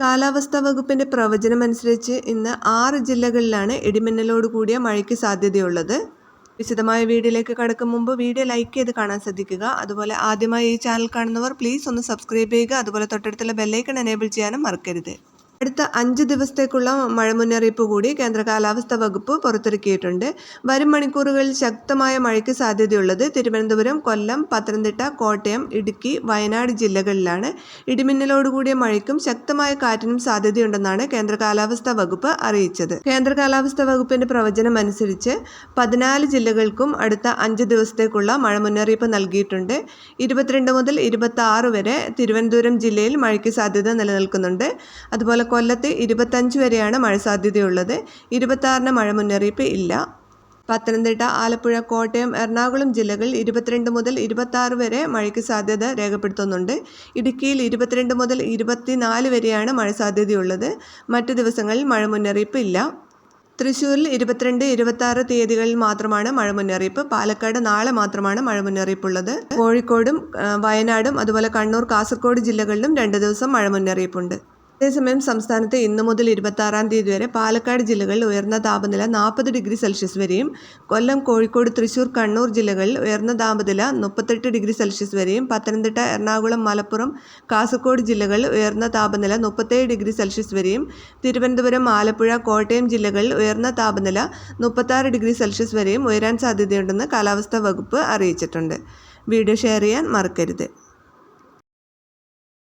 കാലാവസ്ഥാ വകുപ്പിന്റെ പ്രവചനമനുസരിച്ച് ഇന്ന് ആറ് ജില്ലകളിലാണ് ഇടിമിന്നലോട് കൂടിയ മഴയ്ക്ക് സാധ്യതയുള്ളത്. വിശദമായ വീഡിയോയിലേക്ക് കടക്കും മുമ്പ് വീഡിയോ ലൈക്ക് ചെയ്ത് കാണാൻ ശ്രദ്ധിക്കുക. അതുപോലെ ആദ്യമായി ഈ ചാനൽ കാണുന്നവർ പ്ലീസ് ഒന്ന് സബ്സ്ക്രൈബ് ചെയ്യുക. അതുപോലെ തൊട്ടടുത്തുള്ള ബെല്ലൈക്കൺ എനേബിൾ ചെയ്യാനും മറക്കരുത്. അടുത്ത അഞ്ച് ദിവസത്തേക്കുള്ള മഴ മുന്നറിയിപ്പ് കൂടി കേന്ദ്ര കാലാവസ്ഥാ വകുപ്പ് പുറത്തിറക്കിയിട്ടുണ്ട്. വരും മണിക്കൂറുകളിൽ ശക്തമായ മഴയ്ക്ക് സാധ്യതയുള്ളത് തിരുവനന്തപുരം കൊല്ലം പത്തനംതിട്ട കോട്ടയം ഇടുക്കി വയനാട് ജില്ലകളിലാണ്. ഇടിമിന്നലോടുകൂടിയ മഴയ്ക്കും ശക്തമായ കാറ്റിനും സാധ്യതയുണ്ടെന്നാണ് കേന്ദ്ര കാലാവസ്ഥാ വകുപ്പ് അറിയിച്ചത്. കേന്ദ്ര കാലാവസ്ഥാ വകുപ്പിന്റെ പ്രവചനം അനുസരിച്ച് പതിനാല് ജില്ലകൾക്കും അടുത്ത അഞ്ച് ദിവസത്തേക്കുള്ള മഴ മുന്നറിയിപ്പ് നൽകിയിട്ടുണ്ട്. ഇരുപത്തിരണ്ട് മുതൽ ഇരുപത്തി വരെ തിരുവനന്തപുരം ജില്ലയിൽ മഴയ്ക്ക് സാധ്യത നിലനിൽക്കുന്നുണ്ട്. അതുപോലെ കൊല്ലത്ത് ഇരുപത്തഞ്ച് വരെയാണ് മഴ സാധ്യതയുള്ളത്. ഇരുപത്താറിന് മഴ മുന്നറിയിപ്പ് ഇല്ല. പത്തനംതിട്ട ആലപ്പുഴ കോട്ടയം എറണാകുളം ജില്ലകളിൽ ഇരുപത്തിരണ്ട് മുതൽ ഇരുപത്താറ് വരെ മഴയ്ക്ക് സാധ്യത രേഖപ്പെടുത്തുന്നുണ്ട്. ഇടുക്കിയിൽ ഇരുപത്തിരണ്ട് മുതൽ ഇരുപത്തിനാല് വരെയാണ് മഴ സാധ്യതയുള്ളത്. മറ്റു ദിവസങ്ങളിൽ മഴ മുന്നറിയിപ്പ് ഇല്ല. തൃശ്ശൂരിൽ ഇരുപത്തിരണ്ട് ഇരുപത്തി ആറ് തീയതികളിൽ മാത്രമാണ് മഴ മുന്നറിയിപ്പ്. പാലക്കാട് നാളെ മാത്രമാണ് മഴ മുന്നറിയിപ്പുള്ളത്. കോഴിക്കോടും വയനാടും അതുപോലെ കണ്ണൂർ കാസർഗോഡ് ജില്ലകളിലും രണ്ട് ദിവസം മഴ മുന്നറിയിപ്പുണ്ട്. അതേസമയം സംസ്ഥാനത്ത് ഇന്നു മുതൽ ഇരുപത്തി ആറാം തീയതി വരെ പാലക്കാട് ജില്ലകളിൽ ഉയർന്ന താപനില നാൽപ്പത് ഡിഗ്രി സെൽഷ്യസ് വരെയും കൊല്ലം കോഴിക്കോട് തൃശൂർ കണ്ണൂർ ജില്ലകളിൽ ഉയർന്ന താപനില മുപ്പത്തെട്ട് ഡിഗ്രി സെൽഷ്യസ് വരെയും പത്തനംതിട്ട എറണാകുളം മലപ്പുറം കാസർഗോഡ് ജില്ലകളിൽ ഉയർന്ന താപനില മുപ്പത്തേഴ് ഡിഗ്രി സെൽഷ്യസ് വരെയും തിരുവനന്തപുരം ആലപ്പുഴ കോട്ടയം ജില്ലകളിൽ ഉയർന്ന താപനില മുപ്പത്താറ് ഡിഗ്രി സെൽഷ്യസ് വരെയും ഉയരാൻ സാധ്യതയുണ്ടെന്ന് കാലാവസ്ഥാ വകുപ്പ് അറിയിച്ചിട്ടുണ്ട്. വീഡിയോ ഷെയർ ചെയ്യാൻ മറക്കരുത്.